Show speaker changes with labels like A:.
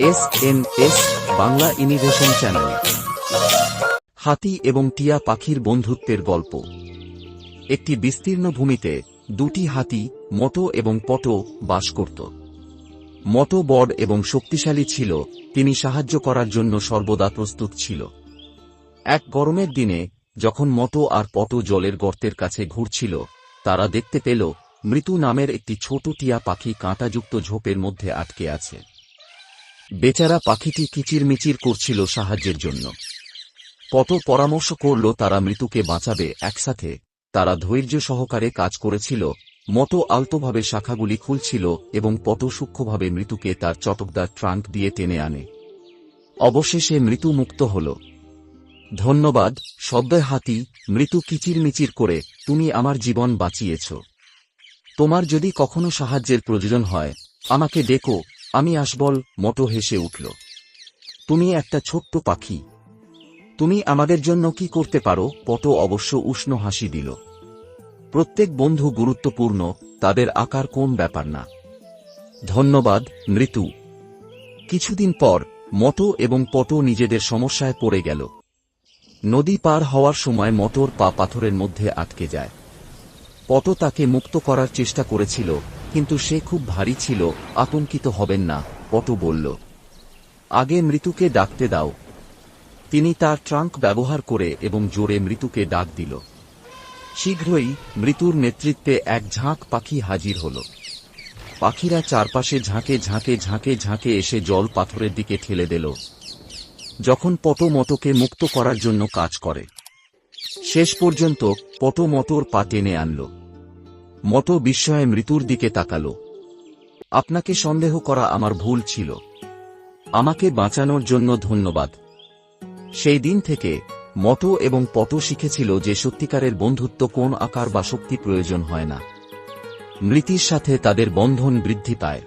A: S N S, Bangla innovation channel. হাতি এবং টিয়া পাখির বন্ধুত্বের গল্প। একটি বিস্তীর্ণ ভূমিতে দুটি হাতি, মটো এবং পটো, বাস করত। মটো বড এবং শক্তিশালী ছিল, তিনি সাহায্য করার জন্য সর্বদা প্রস্তুত ছিল। এক গরমের দিনে, যখন মটো আর পটো জলের গর্তের কাছে ঘুরছিল, তারা দেখতে পেল মৃত্যু নামের একটি ছোট টিয়া পাখি কাঁটাযুক্ত ঝোপের মধ্যে আটকে আছে। বেচারা পাখিটি কিচিরমিচির করছিল সাহায্যের জন্য। কত পরামর্শ করল, তারা মৃত্যুকে বাঁচাবে, একসাথে। তারা ধৈর্য সহকারে কাজ করেছিল, মতো আলতোভাবে শাখাগুলি খুলছিল এবং পট সূক্ষ্মভাবে মৃত্যুকে তার চটকদার ট্রাঙ্ক দিয়ে টেনে আনে। অবশেষে মৃত্যু মুক্ত হল। ধন্যবাদ শব্দে হাতি, মৃত্যু কিচিরমিচির করে তুমি আমার জীবন বাঁচিয়েছ। তোমার যদি কখনো সাহায্যের প্রয়োজন হয়, আমাকে ডেকো আমি আসবল, মটো হেসে উঠল। তুমি একটা ছোট্ট পাখি। তুমি আমাদের জন্য কি করতে পারো? পটো অবশ্য উষ্ণ হাসি দিল। প্রত্যেক বন্ধু গুরুত্বপূর্ণ, তাদের আকার কোন ব্যাপার না। ধন্যবাদ, মৃত্যু। কিছুদিন পর, মটো এবং পটো নিজেদের সমস্যায় পড়ে গেল। নদী পার হওয়ার সময় মটর পা পাথরের মধ্যে আটকে যায়। পটো তাকে মুক্ত করার চেষ্টা করেছিল কিন্তু সে খুব ভারী ছিল, আতঙ্কিত হবেন না, পটো বলল। আগে মৃত্যুকে ডাকতে দাও। তিনি তার ট্রাঙ্ক ব্যবহার করে এবং জোরে মৃত্যুকে ডাক দিল। শীঘ্রই মৃতুর নেতৃত্বে এক ঝাঁক পাখি হাজির হল। পাখিরা চারপাশে ঝাঁকে ঝাঁকে ঝাঁকে ঝাঁকে এসে জল পাথরের দিকে ঠেলে দিল। যখন পটো মটোকে মুক্ত করার জন্য কাজ করে, শেষ পর্যন্ত পটো মটোর পা টেনে আনল। মটো বিস্ময়ে মৃত্যুর দিকে তাকাল। আপনাকে সন্দেহ করা আমার ভুল ছিল। আমাকে বাঁচানোর জন্য ধন্যবাদ। সেই দিন থেকে, মত এবং পটো শিখেছিল যে সত্যিকারের বন্ধুত্ব কোন আকার বা শক্তি প্রয়োজন হয় না। মৃতির সাথে তাদের বন্ধন বৃদ্ধি পায়।